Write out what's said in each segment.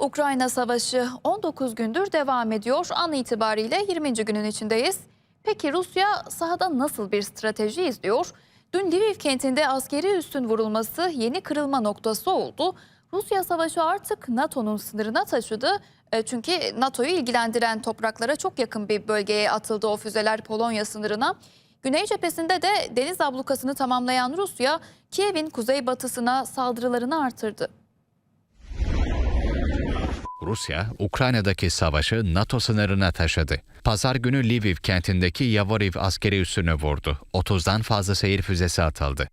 Ukrayna Savaşı 19 gündür devam ediyor. An itibariyle 20. günün içindeyiz. Peki Rusya sahada nasıl bir strateji izliyor? Dün Lviv kentinde askeri üstün vurulması yeni kırılma noktası oldu. Rusya savaşı artık NATO'nun sınırına taşıdı. E, Çünkü NATO'yu ilgilendiren topraklara çok yakın bir bölgeye atıldı o füzeler Polonya sınırına. Güney cephesinde de deniz ablukasını tamamlayan Rusya, Kiev'in kuzeybatısına saldırılarını artırdı. Rusya, Ukrayna'daki savaşı NATO sınırına taşıdı. Pazar günü Lviv kentindeki Yavoriv askeri üssünü vurdu. 30'dan fazla seyir füzesi atıldı.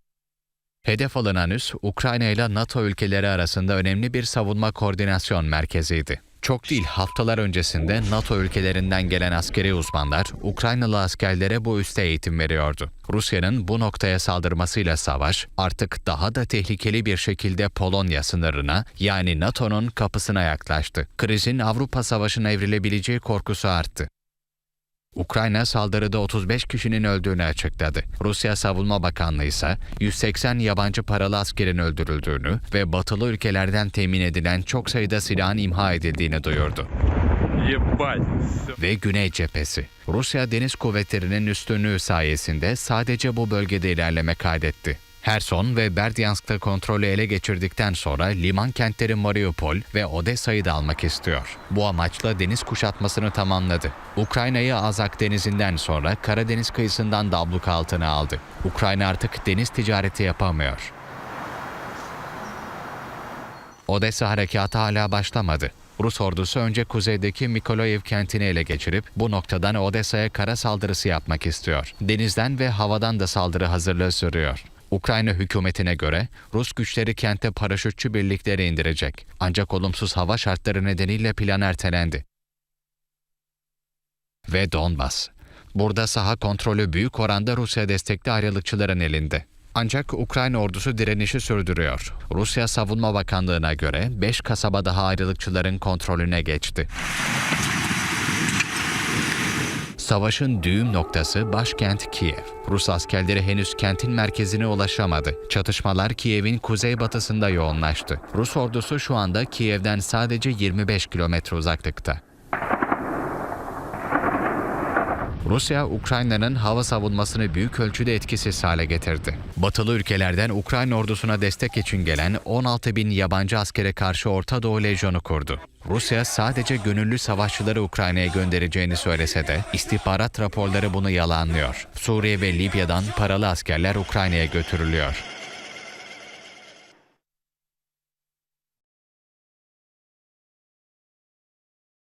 Hedef alınan üs, Ukrayna ile NATO ülkeleri arasında önemli bir savunma koordinasyon merkeziydi. Çok değil haftalar öncesinde NATO ülkelerinden gelen askeri uzmanlar Ukraynalı askerlere bu üste eğitim veriyordu. Rusya'nın bu noktaya saldırmasıyla savaş artık daha da tehlikeli bir şekilde Polonya sınırına yani NATO'nun kapısına yaklaştı. Krizin Avrupa Savaşı'na evrilebileceği korkusu arttı. Ukrayna saldırıda 35 kişinin öldüğünü açıkladı. Rusya Savunma Bakanlığı ise 180 yabancı paralı askerin öldürüldüğünü ve batılı ülkelerden temin edilen çok sayıda silahın imha edildiğini duyurdu. Ve Güney Cephesi. Rusya Deniz Kuvvetleri'nin üstünlüğü sayesinde sadece bu bölgede ilerleme kaydetti. Herson ve Berdyansk'ta kontrolü ele geçirdikten sonra liman kentleri Mariupol ve Odessa'yı da almak istiyor. Bu amaçla deniz kuşatmasını tamamladı. Ukrayna'yı Azak denizinden sonra Karadeniz kıyısından da abluk altına aldı. Ukrayna artık deniz ticareti yapamıyor. Odessa harekatı hala başlamadı. Rus ordusu önce kuzeydeki Mikolaev kentini ele geçirip bu noktadan Odessa'ya kara saldırısı yapmak istiyor. Denizden ve havadan da saldırı hazırlığı sürüyor. Ukrayna hükümetine göre Rus güçleri kente paraşütçü birlikleri indirecek. Ancak olumsuz hava şartları nedeniyle plan ertelendi. Ve Donbas. Burada saha kontrolü büyük oranda Rusya destekli ayrılıkçıların elinde. Ancak Ukrayna ordusu direnişi sürdürüyor. Rusya Savunma Bakanlığı'na göre 5 kasaba daha ayrılıkçıların kontrolüne geçti. Savaşın düğüm noktası başkent Kiev. Rus askerleri henüz kentin merkezine ulaşamadı. Çatışmalar Kiev'in kuzeybatısında yoğunlaştı. Rus ordusu şu anda Kiev'den sadece 25 kilometre uzaklıkta. Rusya, Ukrayna'nın hava savunmasını büyük ölçüde etkisiz hale getirdi. Batılı ülkelerden Ukrayna ordusuna destek için gelen 16 bin yabancı askere karşı Orta Doğu Lejyonu kurdu. Rusya sadece gönüllü savaşçıları Ukrayna'ya göndereceğini söylese de istihbarat raporları bunu yalanlıyor. Suriye ve Libya'dan paralı askerler Ukrayna'ya götürülüyor.